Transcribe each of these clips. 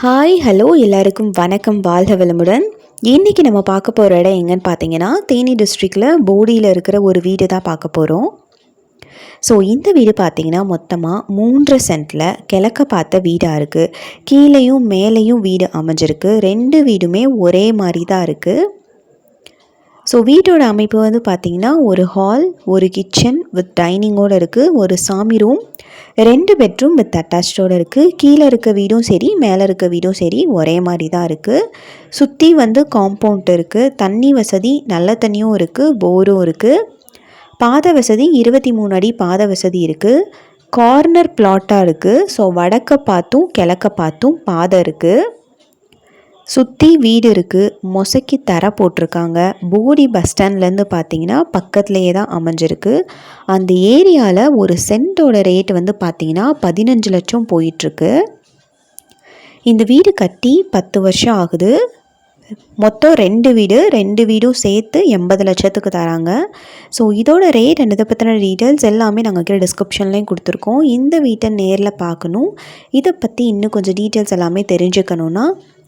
Hi hello எல்லாருக்கும் வணக்கம் வாழ்க வளமுடன். இன்றைக்கி நம்ம பார்க்க போகிற இடம் எங்கன்னு பார்த்தீங்கன்னா தேனி டிஸ்ட்ரிக்டில் போடியில் இருக்கிற ஒரு வீடு தான் பார்க்க போகிறோம் ஸோ இந்த வீடு பார்த்திங்கன்னா மொத்தமாக மூன்று சென்ட்டில் கிழக்க பார்த்த வீடாக இருக்குது கீழேயும் மேலேயும் வீடு அமைஞ்சிருக்கு. ரெண்டு வீடுமே ஒரே மாதிரி தான் இருக்குது ஸோ வீட்டோட அமைப்பு வந்து பார்த்திங்கன்னா ஒரு ஹால் ஒரு கிச்சன் வித் டைனிங்கோடு இருக்குது ஒரு சாமி ரூம் ரெண்டு பெட்ரூம் வித் அட்டாச்சோடு இருக்குது கீழே இருக்க வீடும் சரி மேலே இருக்க வீடும் சரி ஒரே மாதிரி தான் இருக்குது சுற்றி வந்து காம்பவுண்ட் இருக்குது தண்ணி வசதி நல்ல தண்ணியும் இருக்குது போரும் இருக்குது பாத வசதி இருபத்தி மூணு அடி பாத வசதி இருக்குது கார்னர் பிளாட்டாக இருக்குது ஸோ வடக்க பார்த்தும் கிழக்க பார்த்தும் பாதை இருக்குது சுற்றி வீடு இருக்குது மொசைக்கு தர போட்டிருக்காங்க. போடி பஸ் ஸ்டாண்ட்லேருந்து பார்த்தீங்கன்னா பக்கத்துலேயே தான் அமைஞ்சிருக்கு. அந்த ஏரியாவில் ஒரு சென்ட்டோட ரேட் வந்து பார்த்தீங்கன்னா பதினஞ்சு லட்சம் போயிட்டுருக்கு இந்த வீடு கட்டி பத்து வருஷம் ஆகுது. மொத்தம் ரெண்டு வீடு ரெண்டு வீடும் சேர்த்து எண்பது லட்சத்துக்கு தராங்க. ஸோ இதோட ரேட் அண்ட் இதை பற்றின டீட்டெயில்ஸ் எல்லாமே நாங்கள் கீழே டிஸ்கிரிப்ஷன்லேயும் கொடுத்துருக்கோம். இந்த வீட்டை நேரில் பார்க்கணும். இதை பற்றி இன்னும் கொஞ்சம் டீட்டெயில்ஸ் எல்லாமே தெரிஞ்சுக்கணுன்னா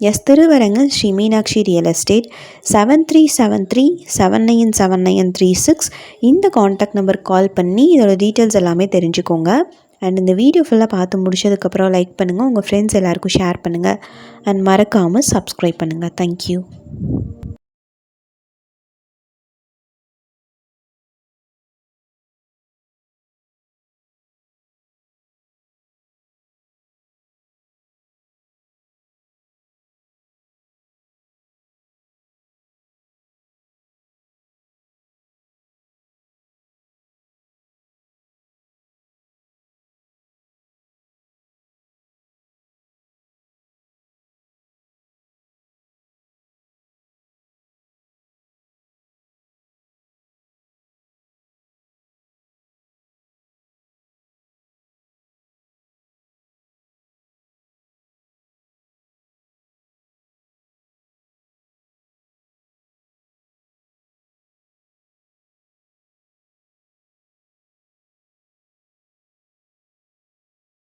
S Thiruvarangan Sri Meenakshi real estate seven three seven three seven nine seven nine three six இந்த காண்டாக்ட் நம்பர் கால் பண்ணி இதோட டீட்டெயில்ஸ் எல்லாமே தெரிஞ்சுக்கோங்க. அண்ட் இந்த வீடியோ ஃபுல்லாக பார்த்து முடிச்சதுக்கப்புறம் லைக் பண்ணுங்கள் உங்கள் ஃப்ரெண்ட்ஸ் எல்லாருக்கும் ஷேர் பண்ணுங்கள் அண்ட் மறக்காமல் சப்ஸ்கிரைப் பண்ணுங்கள் தேங்க்யூ